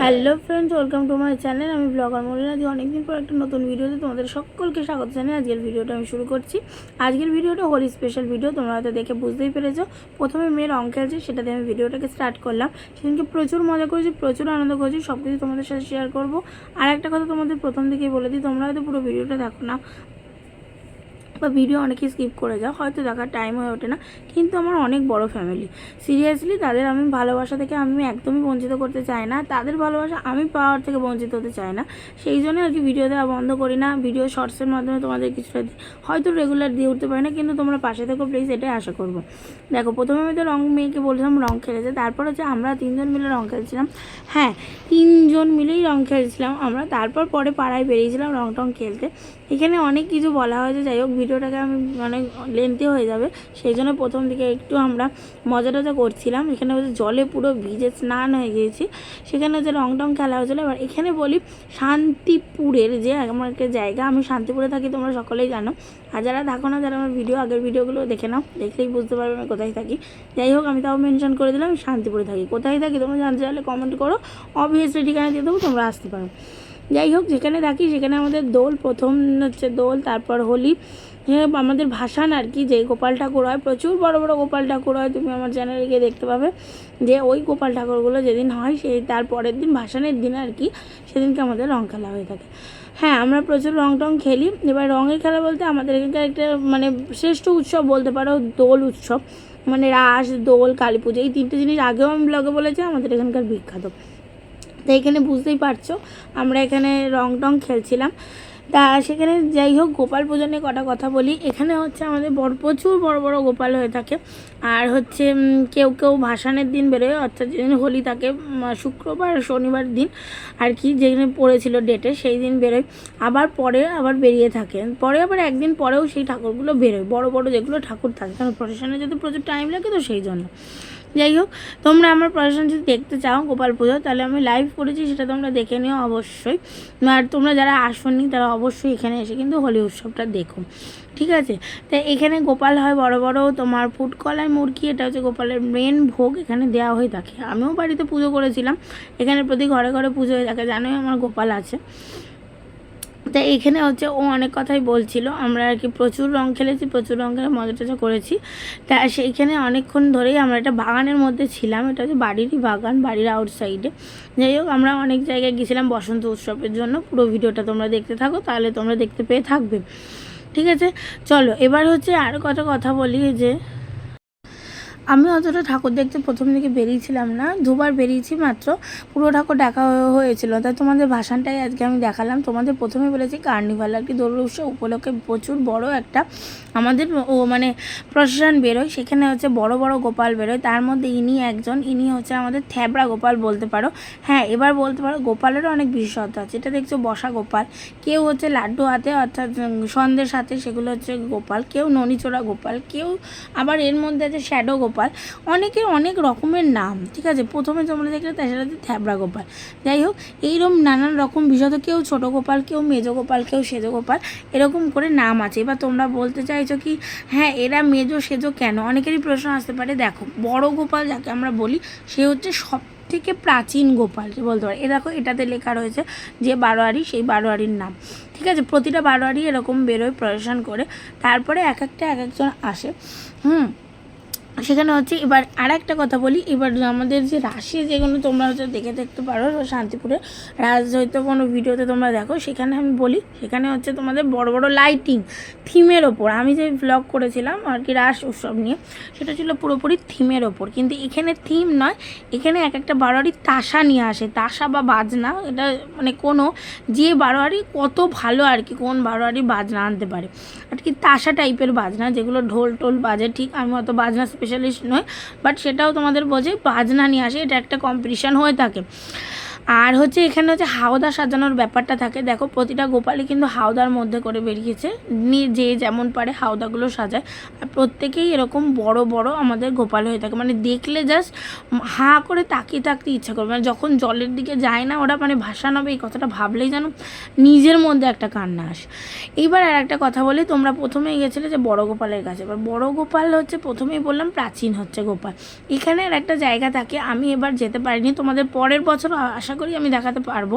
Hello friends welcome to my channel আমি blogger Molina যে অনেকদিন পর একটা নতুন ভিডিওতে তোমাদের সকলকে স্বাগত জানাই। আজকের ভিডিওটা আমি শুরু করছি। আজকের ভিডিওটা হোলি স্পেশাল ভিডিও তোমরা হয়তো দেখে বুঝতেই পেরেছ। প্রথমে মেয়ের অঙ্ক সেটা দিয়ে আমি ভিডিওটাকে স্টার্ট করলাম। সেদিনকে প্রচুর মজা করেছি, প্রচুর আনন্দ করেছি সব কিছু তোমাদের সাথে শেয়ার করব। আর একটা কথা তোমাদের প্রথম থেকেই বলে দিই, তোমরা হয়তো পুরো ভিডিওটা দেখো না। বা ভিডিও অনেকে স্কিপ করে যাও, হয়তো দেখার টাইম হয়ে ওঠে না। কিন্তু আমার অনেক বড় ফ্যামিলি সিরিয়াসলি তাদের আমি ভালোবাসা থেকে আমি একদমই বঞ্চিত করতে চাই না। তাদের ভালোবাসা আমি পাওয়ার থেকে বঞ্চিত হতে চাই না। সেই জন্য আর কি ভিডিও দেওয়া বন্ধ করি না। ভিডিও শর্টসের মাধ্যমে তোমাদের কিছুটা হয়তো রেগুলার দিয়ে উঠতে পারি না, কিন্তু তোমরা পাশে থেকো প্লিজ এটাই আশা করব। দেখো, প্রথমে আমি তো রং মেয়েকে বলছিলাম, রং খেলেছে। তারপর হচ্ছে আমরা তিনজন মিলে রং খেলছিলাম। হ্যাঁ তিনজন মিলেই রং খেলছিলাম আমরা। তারপর পরে পাড়ায় বেরিয়েছিলাম রং টং খেলতে। এখানে অনেক কিছু বলা হয়েছে, যাই হোক ভিডিওটাকে আমি অনেক লেন্থি হয়ে যাবে। সেই জন্য প্রথম দিকে একটু আমরা মজা টজা করছিলাম। এখানে হচ্ছে জলে পুরো ভিজে স্নান হয়ে গিয়েছি। সেখানে হচ্ছে রং টং খেলা হয়েছিলো। এবার এখানে বলি শান্তিপুরের যে আমার একটা জায়গা, আমি শান্তিপুরে থাকি, তোমরা সকলেই জানো। আর যারা থাকো না, যারা আমার ভিডিও আগের ভিডিওগুলো দেখে নাও, দেখলেই বুঝতে পারবে আমি কোথায় থাকি। যাই হোক, আমি তাও মেনশন করে দিলাম, আমি শান্তিপুরে থাকি। কোথায় থাকি তোমরা জানতে চাইলে কমেন্ট করো। অবভিয়াসলি ঠিকানা দিয়ে দেবো, তোমরা আসতে পারো। যাই হোক যেখানে থাকি সেখানে আমাদের দোল প্রথম হচ্ছে দোল তারপর হোলি। হ্যাঁ, আমাদের ভাসান আর কি যে গোপাল ঠাকুর হয়। প্রচুর বড় বড় গোপাল ঠাকুর হয় তুমি আমার চ্যানেলে গিয়ে দেখতে পাবে। যে ওই গোপাল ঠাকুরগুলো যেদিন হয় সেই তার পরের দিন ভাসানের দিন আর কি সেদিনকে আমাদের রং খেলা হয়ে থাকে। হ্যাঁ আমরা প্রচুর রং টং খেলি। এবার রঙের খেলা বলতে আমাদের এখানকার একটা মানে শ্রেষ্ঠ উৎসব বলতে পারো দোল উৎসব। মানে রাস দোল কালী পুজো এই তিনটে জিনিস আগেও আমি ব্লগে বলেছি আমাদের এখানকার বিখ্যাত। তো এখানে বুঝতেই পারছ। আমরা এখানে রং টং খেলছিলাম। তা সেখানে যাই হোক, গোপাল পুজো নিয়ে কটা কথা বলি। এখানে হচ্ছে আমাদের বড় প্রচুর বড় বড় গোপাল হয়ে থাকে। আর হচ্ছে কেউ কেউ ভাসানের দিন বেরোয়, অর্থাৎ যেদিন হোলি থাকে শুক্রবার, শনিবার দিন আর কি যেখানে পড়েছিল ডেটে সেই দিন বেরোয়। আবার পরে আবার বেরিয়ে থাকে। পরে আবার একদিন পরেও সেই ঠাকুরগুলো বেরোয়। বড় বড় যেগুলো ঠাকুর থাকে। কারণ প্রসেশনে যদি প্রচুর টাইম লাগে তো সেই জন্য। যাই হোক, তোমরা আমার প্রশাসন যদি দেখতে চাও গোপাল পুজো তাহলে আমি লাইভ করেছি, সেটা তোমরা দেখে নিও অবশ্যই। আর তোমরা যারা আসনি, তারা অবশ্যই এখানে এসে কিন্তু হোলি উৎসবটা দেখো। ঠিক আছে? তা এখানে গোপাল হয় বড় বড় তোমার ফুটকলায় মুরগি, এটা হচ্ছে গোপালের মেন ভোগ এখানে দেওয়া হয়ে থাকে। আমিও বাড়িতে পুজো করেছিলাম। এখানে প্রতি ঘরে ঘরে পুজো হয়ে থাকে। জানোই আমার গোপাল আছে। তা এখানে হচ্ছে ও অনেক কথাই বলছিল। আমরা আর কি প্রচুর রং খেলেছি, প্রচুর রং খেলে মজা টজা করেছি। তা সেইখানে অনেকক্ষণ ধরেই আমরা একটা বাগানের মধ্যে ছিলাম, এটা হচ্ছে বাড়িরই বাগান, বাড়ির আউটসাইডে যাই হোক, আমরা অনেক জায়গায় গেছিলাম বসন্ত উৎসবের জন্য। পুরো ভিডিওটা তোমরা দেখতে থাকো, তাহলে তোমরা দেখতে পেয়ে থাকবে। ঠিক আছে? চলো, এবার হচ্ছে আরও কত কথা বলি যে আমি অতটা ঠাকুর দেখতে প্রথম দিকে বেরিয়েছিলাম না, দুবার বেরিয়েছি মাত্র, পুরো ঠাকুর ডাকা হয়ে- হয়েছিল। তাই তোমাদের ভাষণটাই আজকে আমি দেখালাম। তোমাদের প্রথমে বলেছি কার্নিভাল আর কি দোল উৎসব উপলক্ষে প্রচুর বড় একটা আমাদের ও মানে প্রশাসন বেরোয়, সেখানে হচ্ছে বড় বড় গোপাল বেরোয়। তার মধ্যে ইনি একজন, ইনি হচ্ছে আমাদের থ্যাবড়া গোপাল বলতে পারো। হ্যাঁ এবার বলতে পারো গোপালেরও অনেক বিশেষত্ব আছে। এটা দেখছ বসা গোপাল। কেউ হচ্ছে লাড্ডু হাতে অর্থাৎ সন্ধ্যের সাথে সেগুলো হচ্ছে গোপাল, কেউ ননিচোড়া গোপাল, কেউ আবার এর মধ্যে আছে শ্যাডো গোপাল। অনেকের অনেক রকমের নাম, ঠিক আছে? প্রথমে তোমরা দেখলে তার সাথে থ্যাবড়া গোপাল। যাই হোক এইরকম নানান রকম তো কেউ ছোটো গোপাল, কেউ মেজো গোপাল, কেউ সেজো গোপাল, এরকম করে নাম আছে। এবার তোমরা বলতে চাইছো কি হ্যাঁ এরা মেজো সেজো কেন? অনেকেরই প্রশ্ন আসতে পারে, দেখো, বড় গোপাল যাকে আমরা বলি, সে হচ্ছে সব থেকে প্রাচীন গোপাল যে বলতে পারে? এ দেখো, এটাতে লেখা রয়েছে যে বারোয়ারি, সেই বারোয়ারির নাম। ঠিক আছে? প্রতিটা বারোয়ারি এরকম বেরোয়, প্রদর্শন করে, তারপরে এক একটা এক একজন আসে। হুম? সেখানে হচ্ছে এবার আর একটা কথা বলি, এবার আমাদের যে রাশি যেগুলো তোমরা হচ্ছে দেখে দেখতে পারো শান্তিপুরে রাজ হয়তো কোনো ভিডিওতে তোমরা দেখো, সেখানে আমি বলি, সেখানে হচ্ছে তোমাদের বড় বড় লাইটিং থিমের ওপর, আমি যে ব্লগ করেছিলাম আর কি রাস উৎসব নিয়ে, সেটা ছিল পুরোপুরি থিমের ওপর, কিন্তু এখানে থিম নয়, এখানে এক একটা বারোয়ারি তাসা নিয়ে আসে, তাসা বা বাজনা, এটা মানে কোনো, যে বারোয়ারি কত ভালো আর কি, কোন বারোয়ারি বাজনা আনতে পারে, আর কি তাসা টাইপের বাজনা, যেগুলো ঢোল টোল বাজে, ঠিক আমি অত বাজনা স্পেশালিস্ট নই বাট সেটাও তোমাদের বোঝে বাজনা নিয়ে আসে এটা একটা কম্পিটিশান হয়ে থাকে। আর হচ্ছে এখানে হচ্ছে হাওদা সাজানোর ব্যাপারটা থাকে। দেখো, প্রতিটা গোপালই কিন্তু হাওদার মধ্যে করে বেরিয়েছে। যে যেমন পারে হাওদাগুলো সাজায়। আর প্রত্যেকেই এরকম বড় বড় আমাদের গোপাল হয়ে থাকে। মানে দেখলে জাস্ট হাঁ করে তাকিয়ে থাকতে ইচ্ছা করবে। মানে যখন জলের দিকে যায় না ওরা মানে ভাসান হবে এই কথাটা ভাবলেই যেন নিজের মধ্যে একটা কান্না আসে। এইবার আর একটা কথা বলি, তোমরা প্রথমেই গেছিলে যে বড় গোপালের কাছে। এবার বড় গোপাল হচ্ছে প্রথমেই বললাম প্রাচীন হচ্ছে গোপাল। এখানে আর একটা জায়গা থাকে, আমি এবার যেতে পারিনি। তোমাদের পরের বছর আশা করি আমি দেখাতে পারব।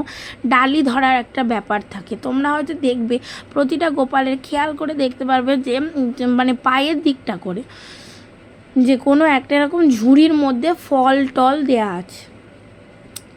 ডালি ধরার একটা ব্যাপার থাকে। তোমরা হয়তো দেখবে, প্রতিটা গোপালের খেয়াল করে দেখতে পারবে যে মানে পায়ের দিকটা করে। যে কোনো একটা এরকম ঝুড়ির মধ্যে ফল টল দেয়া আছে।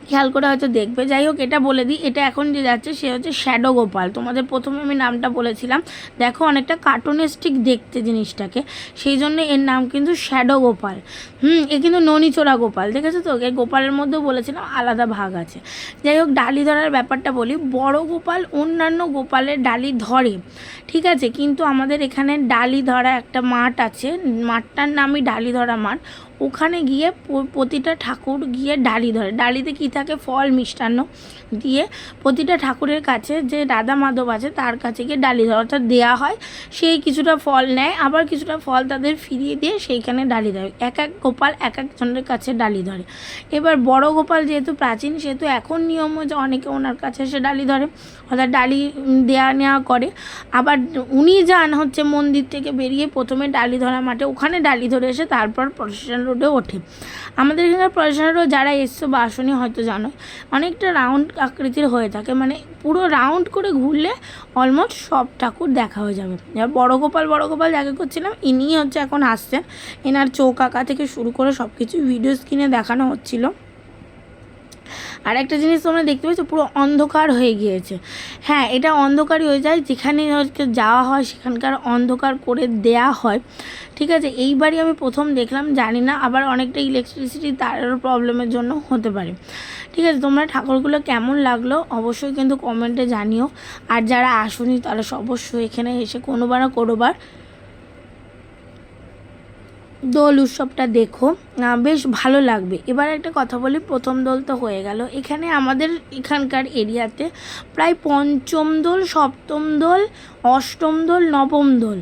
খেয়াল করে হয়তো দেখবে। যাই হোক, এটা বলে দিই, এটা এখন যে যাচ্ছে, সে হচ্ছে শ্যাডো গোপাল। তোমাদের প্রথমে আমি নামটা বলেছিলাম। দেখো, অনেকটা কার্টুনিস্টিক দেখতে জিনিসটাকে। সেই জন্য এর নাম কিন্তু শ্যাডো গোপাল। হুম, এ কিন্তু ননিচোরা গোপাল, দেখেছ তো? এই গোপালের মধ্যেও বলেছিলাম আলাদা ভাগ আছে। যাই হোক, ডালি ধরার ব্যাপারটা বলি, বড় গোপাল অন্যান্য গোপালের ডালি ধরে, ঠিক আছে? কিন্তু আমাদের এখানে ডালি ধরা একটা মাঠ আছে, মাঠটার নামই ডালি ধরা মাঠ। ওখানে গিয়ে প্রতিটা ঠাকুর গিয়ে ডালি ধরে। ডালিতে কি থাকে? ফল, মিষ্টান্ন দিয়ে প্রতিটা ঠাকুরের কাছে যে রাধা মাধব আছে তার কাছে গিয়ে ডালি ধরে। অর্থাৎ দেওয়া হয়, সেই কিছুটা ফল নেয়, আবার কিছুটা ফল তাদের ফিরিয়ে দিয়ে সেইখানে ডালি ধরে। এক এক গোপাল এক একজনের কাছে ডালি ধরে। এবার বড় গোপাল যেহেতু প্রাচীন, সেহেতু এখন নিয়ম যে অনেকে ওনার কাছে এসে ডালি ধরে। অর্থাৎ ডালি দেওয়া নেওয়া করে। আবার উনি যান হচ্ছে মন্দির থেকে বেরিয়ে প্রথমে ডালি ধরা মাঠে। ওখানে ডালি ধরে এসে তারপর প্রসেশন রোডে ওঠে। আমাদের এখানে প্রসেশন রোড যারা এসছো বা আসনি হয়তো জানো, অনেকটা রাউন্ড আকৃতির হয়ে থাকে মানে পুরো রাউন্ড করে ঘুরলে অলমোস্ট সব ঠাকুর দেখা হয়ে যাবে। বড় গোপাল বড় গোপাল যাকে করছিলাম, ইনিই হচ্ছে এখন আসছেন। এনার চৌকাকা থেকে শুরু করে সব কিছু ভিডিও স্ক্রিনে দেখানো হচ্ছিল। আর একটা জিনিস তোমরা দেখতে পাচ্ছ পুরো অন্ধকার হয়ে গিয়েছে। হ্যাঁ এটা অন্ধকারই হয়ে যায়, যেখানে যাওয়া হয় সেখানকার অন্ধকার করে দেয়া হয়। ঠিক আছে, এইবারই আমি প্রথম দেখলাম, জানি না, আবার অনেকটা ইলেকট্রিসিটি তারেরও প্রবলেমের জন্য হতে পারে। ঠিক আছে, তোমরা ঠাকুরগুলো কেমন লাগল অবশ্যই কিন্তু কমেন্টে জানিও। আর যারা আসনি, তারা অবশ্যই এখানে এসে কোনোবার না কোনোবার দোল উৎসবটা দেখো। বেশ ভালো লাগবে। এবার একটা কথা বলি, প্রথম দোল তো হয়ে গেল। এখানে আমাদের এখানকার এরিয়াতে প্রায় পঞ্চম দোল, সপ্তম দোল, অষ্টম দোল, নবম দোল।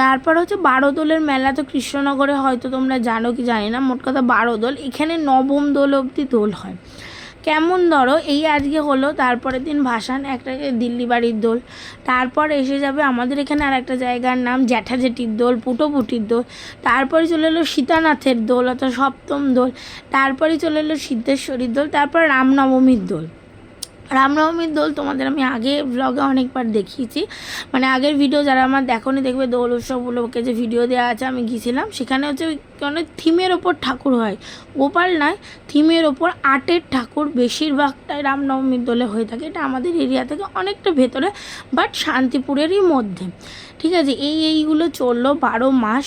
তারপর হচ্ছে বারো দোলের মেলা তো কৃষ্ণনগরে হয়তো তোমরা জানো কি জানি না, মোট কথা বারো দোল। এখানে নবম দোল অবধি দোল হয়। কেমন ধরো, এই আজকে হলো, তারপরের দিন ভাসান একটা দিল্লি বাড়ির দোল। তারপর এসে যাবে আমাদের এখানে আর একটা জায়গার নাম জ্যাঠাজেঠির দোল, পুটোপুটির দোল। তারপরে চলে এলো সীতানাথের দোল, অর্থাৎ সপ্তম দোল। তারপরে চলে এলো সিদ্ধেশ্বরীর দোল, তারপর রামনবমীর দোল। রামনবমীর দোল তোমাদের আমি আগে ব্লগে অনেকবার দেখিয়েছি। মানে আগের ভিডিও যারা আমার দেখোনি দেখবে, দোল উৎসবগুলোকে যে ভিডিও দেওয়া আছে আমি গিয়েছিলাম, সেখানে হচ্ছে অনেক থিমের ওপর ঠাকুর হয়। গোপাল নয় থিমের ওপর আটের ঠাকুর বেশিরভাগটাই রামনবমীর দোলে হয়ে থাকে। এটা আমাদের এরিয়া থেকে অনেকটা ভেতরে বাট শান্তিপুরেরই মধ্যে। ঠিক আছে, এই এইগুলো চলল বারো মাস।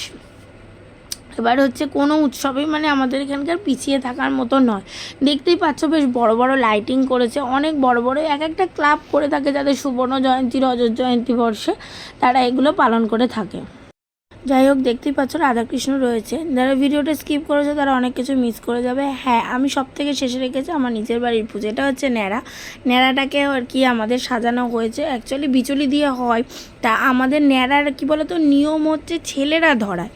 এবার হচ্ছে কোনো উৎসবেই মানে আমাদের এখানকার পিছিয়ে থাকার মতো নয়। দেখতেই পাচ্ছ বেশ বড় বড় লাইটিং করেছে, অনেক বড় বড় এক একটা ক্লাব করে থাকে যাদের সুবর্ণ জয়ন্তী, রজত জয়ন্তী বর্ষে তারা এগুলো পালন করে থাকে। যাই হোক, দেখতেই পাচ্ছ রাধাকৃষ্ণ রয়েছে। যারা ভিডিওটা স্কিপ করেছে তারা অনেক কিছু মিস করে যাবে। হ্যাঁ আমি সব থেকে শেষে রেখেছি আমার নিজের বাড়ির পুজো। এটা হচ্ছে ন্যাড়া। ন্যাড়াটাকে আর কি আমাদের সাজানো হয়েছে। অ্যাকচুয়ালি বিচুলি দিয়ে হয়। তা আমাদের ন্যাড়ার কি বলতো, নিয়ম হচ্ছে ছেলেরা ধরায়।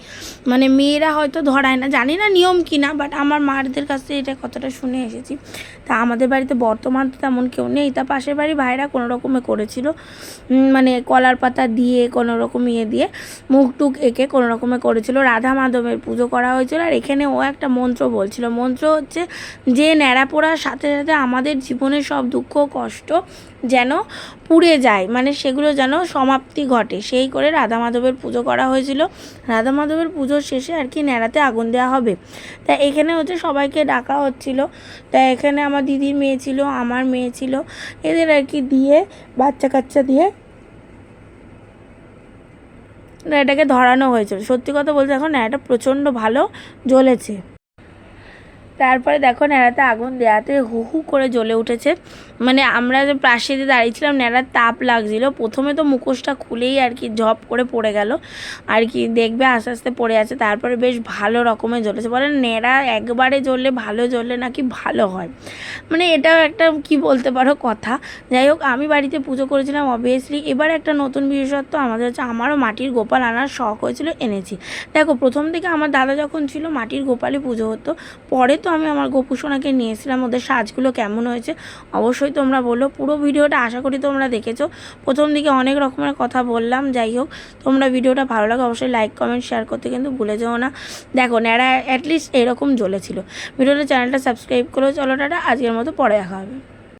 মানে মেয়েরা হয়তো ধরায় না, জানি না নিয়ম কি না বাট আমার মারদের কাছ এটা কথাটা শুনে এসেছি। তা আমাদের বাড়িতে বর্তমান তো তেমন কেউ নেই, তা পাশের বাড়ি ভাইরা কোনো রকমে করেছিল। মানে কলার পাতা দিয়ে, কোনো রকম ইয়ে দিয়ে, মুখ টুক এঁকে কোনো রকমে করেছিল। রাধা মাধবের পুজো করা হয়েছিল, আর এখানে ও একটা মন্ত্র বলছিল। মন্ত্র হচ্ছে, যে ন্যাড়া পোড়ার সাথে সাথে আমাদের জীবনের সব দুঃখ কষ্ট যেন পুড়ে যায় মানে সেগুলো যেন সমাপ্তি ঘটে। সেই করে রাধা মাধবের পুজো করা হয়েছিল। রাধা মাধবের পুজোর শেষে আর কি ন্যাড়াতে আগুন দেওয়া হবে। তা এখানে হচ্ছে সবাইকে ডাকা হচ্ছিল। তা এখানে আমার দিদির মেয়ে ছিল, আমার মেয়ে ছিল। এদের আর কি দিয়ে, বাচ্চা কাচ্চা দিয়ে এটাকে ধরানো হয়েছিল। সত্যি কথা বলতে এখন এটা প্রচণ্ড ভালো জ্বলেছে। তারপরে দেখো ন্যাড়াতে আগুন দেওয়াতে হু হু করে জ্বলে উঠেছে। মানে আমরা যে পাশে দিয়ে দাঁড়িয়েছিলাম, ন্যাড়ার তাপ লাগছিল। প্রথমে তো মুখোশটা খুলেই আর কি ঝপ করে পড়ে গেল। আর কি দেখবে আস্তে আস্তে পড়ে আছে। তারপরে বেশ ভালো রকমের জ্বলেছে। বলে ন্যাড়া একবারে জ্বললে ভালো জ্বললে নাকি ভালো হয়। মানে এটাও একটা কি বলতে পারো কথা। যাই হোক, আমি বাড়িতে পুজো করেছিলাম অবভিয়াসলি এবার একটা নতুন বিশেষত্ব আমাদের হচ্ছে, আমারও মাটির গোপাল আনার শখ হয়েছিল এনেছি। দেখো, প্রথম থেকে আমার দাদা যখন ছিল, মাটির গোপালে পুজো হতো। পরে তো আমি আমার গোপু সোনাকে নিয়েছিলাম, ওদের সাজগুলো কেমন হয়েছে অবশ্যই তোমরা বলো। পুরো ভিডিওটা আশা করি তোমরা দেখেছ। প্রথম দিকে অনেক রকমের কথা বললাম, যাই হোক, তোমরা ভিডিওটা ভালো লাগে অবশ্যই লাইক কমেন্ট শেয়ার করতে কিন্তু ভুলে যেও না। দেখো, ন্যাড়া অ্যাটলিস্ট এরকম জ্বলেছিল। ভিডিওটা চ্যানেলটা সাবস্ক্রাইব করো। চলো টাটা, আজকের মতো পরে দেখা হবে।